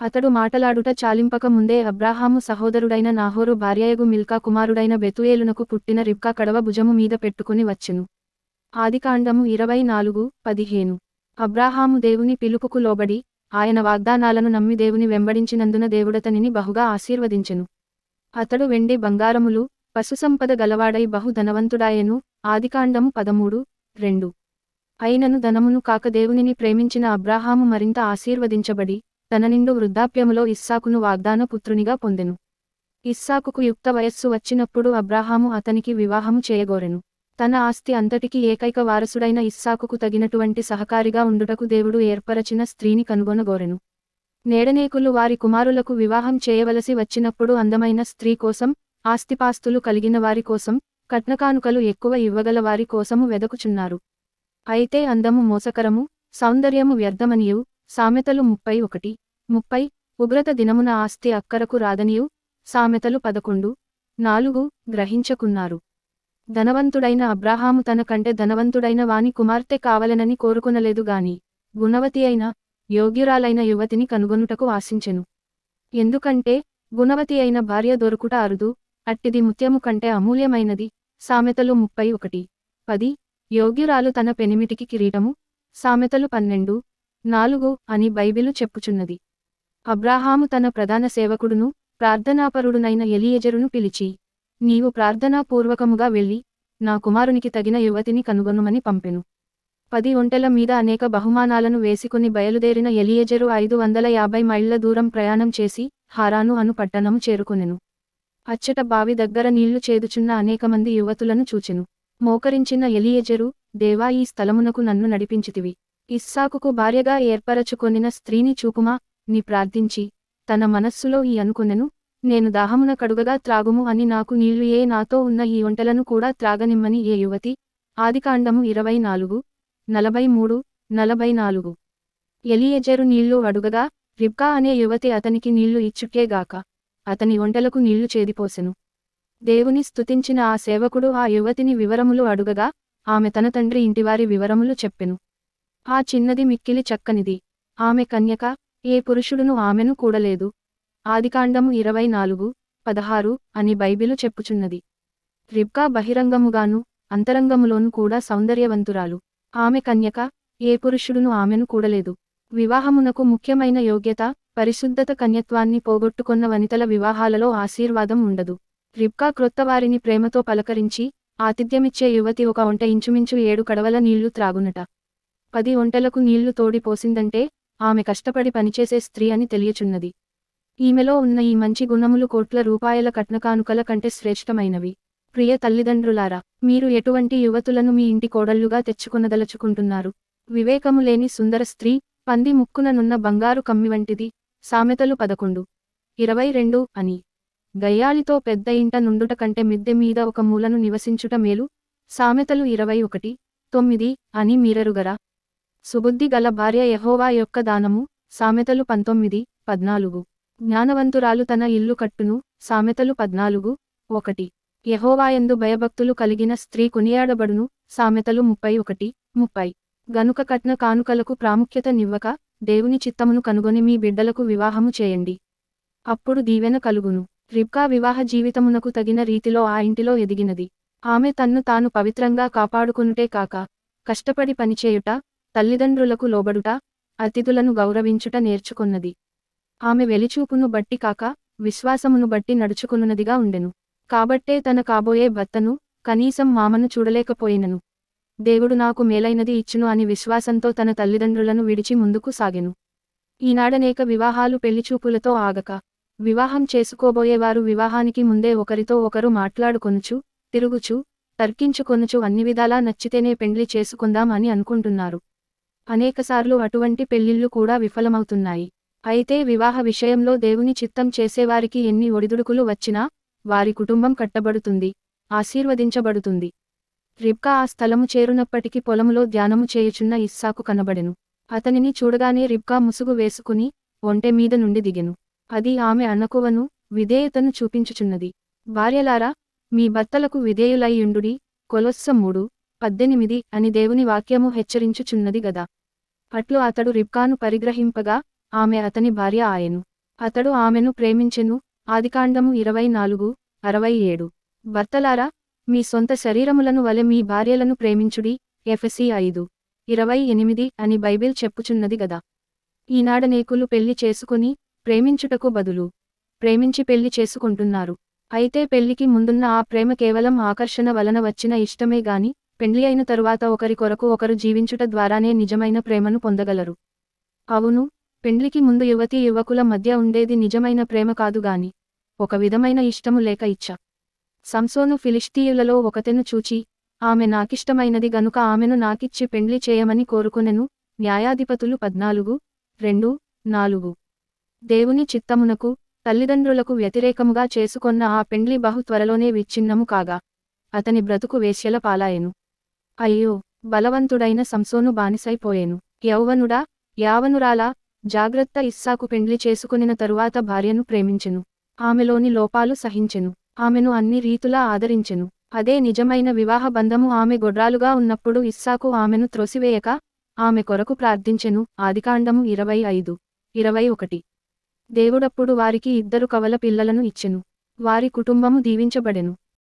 అతడు మాటలాడుట చాలింపక ముందే అబ్రాహాము సహోదరుడైన నాహోరు భార్యయగు మిల్కా కుమారుడైన బెతుయేలునకు పుట్టిన రిబ్కా కడవ భుజము మీద పెట్టుకుని వచ్చెను. ఆదికాండము ఇరవై నాలుగు పదిహేను. అబ్రాహాము దేవుని పిలుపుకు లోబడి ఆయన వాగ్దానాలను నమ్మి దేవుని వెంబడించినందున దేవుడతనిని బహుగా ఆశీర్వదించెను. అతడు వెండి బంగారములు పశుసంపద గలవాడై బహు ధనవంతుడాయెను. ఆదికాండము పదమూడు రెండు. అయినను ధనమును కాక దేవునిని ప్రేమించిన అబ్రాహాము మరింత ఆశీర్వదించబడి తన నిండు వృద్ధాప్యములో ఇస్సాకును వాగ్దాన పుత్రునిగా పొందెను. ఇస్సాకుకు యుక్త వయస్సు వచ్చినప్పుడు అబ్రాహాము అతనికి వివాహము చేయగోరెను. తన ఆస్తి అంతటికి ఏకైక వారసుడైన ఇస్సాకుకు తగినటువంటి సహకారిగా ఉండుటకు దేవుడు ఏర్పరచిన స్త్రీని కనుగొనగోరెను. నేడనేకులు వారి కుమారులకు వివాహం చేయవలసి వచ్చినప్పుడు అందమైన స్త్రీ కోసం ఆస్తిపాస్తులు కలిగిన వారి కోసం కట్నకానుకలు ఎక్కువ ఇవ్వగల వారి కోసము వెదకుచున్నారు. అయితే అందము మోసకరము సౌందర్యము వ్యర్థమనియు సామెతలు ముప్పై ఒకటి. ముప్పై. ఉగ్రత దినమున ఆస్తి అక్కరకు రాదనియు. సామెతలు పదకొండు. నాలుగు. గ్రహించకున్నారు. ధనవంతుడైన అబ్రాహాము తన కంటే ధనవంతుడైన వాని కుమార్తె కావలెనని కోరుకునలేదు గాని గుణవతి అయిన యోగ్యురాలైన యువతిని కనుగొనుటకు ఆశించెను. ఎందుకంటే గుణవతి అయిన భార్య దొరుకుట అరుదు అట్టిది ముత్యము కంటే అమూల్యమైనది. సామెతలు ముప్పై ఒకటి. పది. యోగ్యురాలు తన పెనిమిటికి కిరీటము. సామెతలు పన్నెండు. నాలుగు అని బైబిలు చెప్పుచున్నది. అబ్రాహాము తన ప్రధాన సేవకుడును ప్రార్థనాపరుడునైన ఎలియజరును పిలిచి నీవు ప్రార్థనాపూర్వకముగా వెళ్ళి నా కుమారునికి తగిన యువతిని కనుగొనుమని పంపెను. పది ఒంటెల మీద అనేక బహుమానాలను వేసుకుని బయలుదేరిన ఎలియజరు ఐదు వందల యాభై మైళ్ళ దూరం ప్రయాణం చేసి హారాను అను పట్టణము చేరుకొనెను. అచ్చట బావి దగ్గర నీళ్ళు చేదుచున్న అనేకమంది యువతులను చూచెను. మోకరించిన ఎలియజరు దేవా ఈ స్థలమునకు నన్ను నడిపించితివి. ఇస్సాకుకు భార్యగా ఏర్పరచుకొనిన స్త్రీని చూపుమా? ని ప్రార్థించి తన మనస్సులో ఈ అనుకునెను నేను దాహమున కడుగగా త్రాగుము అని నాకు నీళ్ళు ఏ నాతో ఉన్న ఈ ఒంటలను కూడా త్రాగనిమ్మని ఏ యువతి? ఆదికాండము ఇరవై నాలుగు నలభై మూడు నలభై నాలుగు. ఎలియజరు నీళ్ళు అడుగగా రిబ్కా అనే యువతి అతనికి నీళ్ళు ఇచ్చుకేగాక అతని ఒంటలకు నీళ్ళు చేదిపోసెను. దేవుని స్తుతించిన ఆ సేవకుడు ఆ యువతిని వివరములు అడుగగా ఆమె తన తండ్రి ఇంటివారి వివరములు చెప్పెను. ఆ చిన్నది మిక్కిలి చక్కనిది. ఆమె కన్యక ఏ పురుషుడును ఆమెను కూడలేదు. ఆదికాండము ఇరవై నాలుగు పదహారు అని బైబిలు చెప్పుచున్నది. రిబ్కా బహిరంగముగాను అంతరంగములోను కూడా సౌందర్యవంతురాలు. ఆమె కన్యక ఏ పురుషుడును ఆమెను కూడలేదు. వివాహమునకు ముఖ్యమైన యోగ్యత పరిశుద్ధత కన్యత్వాన్ని పోగొట్టుకొన్న వనితల వివాహాలలో ఆశీర్వాదం ఉండదు. రిబ్కా క్రొత్తవారిని ప్రేమతో పలకరించి ఆతిథ్యమిచ్చే యువతి ఒక ఒంట ఇంచుమించు ఏడు కడవల నీళ్ళు త్రాగునట. పది ఒంటలకు నీళ్ళు తోడి పోసిందంటే ఆమె కష్టపడి పనిచేసే స్త్రీ అని తెలియచున్నది. ఈమెలో ఉన్న ఈ మంచి గుణములు కోట్ల రూపాయల కట్నకానుకల కంటే శ్రేష్టమైనవి. ప్రియ తల్లిదండ్రులారా మీరు ఎటువంటి యువతులను మీ ఇంటి కోడళ్ళుగా తెచ్చుకొనదలుచుకుంటున్నారు? వివేకము లేని సుందర స్త్రీ పంది ముక్కుననున్న బంగారు కమ్మి వంటిది సామెతలు పదకొండు. ఇరవై రెండు అని. గయ్యాళితో పెద్ద ఇంట నుండుట కంటే మిద్దె మీద ఒక మూలను నివసించుట మేలు. సామెతలు ఇరవై ఒకటి తొమ్మిది అని మీరెరుగరా. సుబుద్ధి గల భార్య యహోవా యొక్క దానము సామెతలు పంతొమ్మిది పద్నాలుగు. జ్ఞానవంతురాలు తన ఇల్లు కట్టును సామెతలు పద్నాలుగు ఒకటి. యహోవాయందు భయభక్తులు కలిగిన స్త్రీ కొనియాడబడును సామెతలు ముప్పై ఒకటి ముప్పై. గనుక కట్న కానుకలకు ప్రాముఖ్యత నివ్వక దేవుని చిత్తమును కనుగొని మీ బిడ్డలకు వివాహము చేయండి. అప్పుడు దీవెన కలుగును. రిబ్కా వివాహ జీవితమునకు తగిన రీతిలో ఆ ఇంటిలో ఎదిగినది. ఆమె తన్ను తాను పవిత్రంగా కాపాడుకునుటే కాక కష్టపడి పనిచేయుట తల్లిదండ్రులకు లోబడుట అతిథులను గౌరవించుట నేర్చుకొన్నది. ఆమె వెలిచూపును బట్టి కాక విశ్వాసమును బట్టి నడుచుకున్నదిగా ఉండెను. కాబట్టే తన కాబోయే భర్తను కనీసం మామను చూడలేకపోయినను. దేవుడు నాకు మేలైనది ఇచ్చును అని విశ్వాసంతో తన తల్లిదండ్రులను విడిచి ముందుకు సాగెను. ఈనాడనేక వివాహాలు పెళ్ళిచూపులతో ఆగక వివాహం చేసుకోబోయేవారు వివాహానికి ముందే ఒకరితో ఒకరు మాట్లాడుకొనుచు తిరుగుచు తర్కించుకొనుచు అన్ని విధాలా నచ్చితేనే పెండ్లి చేసుకుందాం అని అనుకుంటున్నారు. అనేకసార్లు అటువంటి పెళ్ళిళ్ళు కూడా విఫలమవుతున్నాయి. అయితే వివాహ విషయంలో దేవుని చిత్తం చేసేవారికి ఎన్ని ఒడిదుడుకులు వచ్చినా వారి కుటుంబం కట్టబడుతుంది ఆశీర్వదించబడుతుంది. రిబ్కా ఆ స్థలము చేరునప్పటికి పొలములో ధ్యానము చేయుచున్న ఇస్సాకు కనబడెను. అతనిని చూడగానే రిబ్కా ముసుగు వేసుకుని ఒంటె మీద నుండి దిగెను. అది ఆమె అన్నకువను విధేయతను చూపించుచున్నది. భార్యలారా మీ భర్తలకు విధేయులైయుండుడి. కొలొస్స మూడు పద్దెనిమిది అని దేవుని వాక్యము హెచ్చరించుచున్నది గదా. అట్లు అతడు రిబ్కాను పరిగ్రహింపగా ఆమె అతని భార్య ఆయెను. అతడు ఆమెను ప్రేమించెను. ఆదికాండము ఇరవై నాలుగు అరవై ఏడు. భర్తలారా మీ సొంత శరీరములను వలె మీ భార్యలను ప్రేమించుడి. ఎఫ్ఎసి ఐదు. ఇరవై ఎనిమిది అని బైబిల్ చెప్పుచున్నది గదా. ఈనాడనేకులు పెళ్ళి చేసుకుని ప్రేమించుటకు బదులు ప్రేమించి పెళ్ళి చేసుకుంటున్నారు. అయితే పెళ్ళికి ముందున్న ఆ ప్రేమ కేవలం ఆకర్షణ వలన వచ్చిన ఇష్టమే గాని పెండ్లి అయిన తరువాత ఒకరి కొరకు ఒకరు జీవించుట ద్వారానే నిజమైన ప్రేమను పొందగలరు. అవును పెండ్లికి ముందు యువతీ యువకుల మధ్య ఉండేది నిజమైన ప్రేమ కాదు గాని ఒక విధమైన ఇష్టము లేక ఇచ్చ. సంసోను ఫిలిష్తీయులలో ఒకతెను చూచి ఆమె నాకిష్టమైనది గనుక ఆమెను నాకిచ్చి పెండ్లి చేయమని కోరుకునెను. న్యాయాధిపతులు పద్నాలుగు రెండు నాలుగు. దేవుని చిత్తమునకు తల్లిదండ్రులకు వ్యతిరేకముగా చేసుకొన్న ఆ పెండ్లి బహు త్వరలోనే విచ్ఛిన్నము కాగా అతని బ్రతుకు వేశ్యల పాలాయెను. అయ్యో బలవంతుడైన సంసోను బానిసైపోయెను. యౌవనుడా యావనురాలా జాగ్రత్త ఇస్సాకు పెండ్లి చేసుకునిన తరువాత భార్యను ప్రేమించెను. ఆమెలోని లోపాలు సహించెను. ఆమెను అన్ని రీతులా ఆదరించెను. అదే నిజమైన వివాహ బంధము ఆమె గొడ్రాలుగా ఉన్నప్పుడు ఇస్సాకు ఆమెను త్రోసివేయక ఆమె కొరకు ప్రార్థించెను. ఆదికాండము ఇరవై ఐదు ఇరవై ఒకటి. దేవుడప్పుడు వారికి ఇద్దరు కవల పిల్లలను ఇచ్చెను. వారి కుటుంబము దీవించబడెను.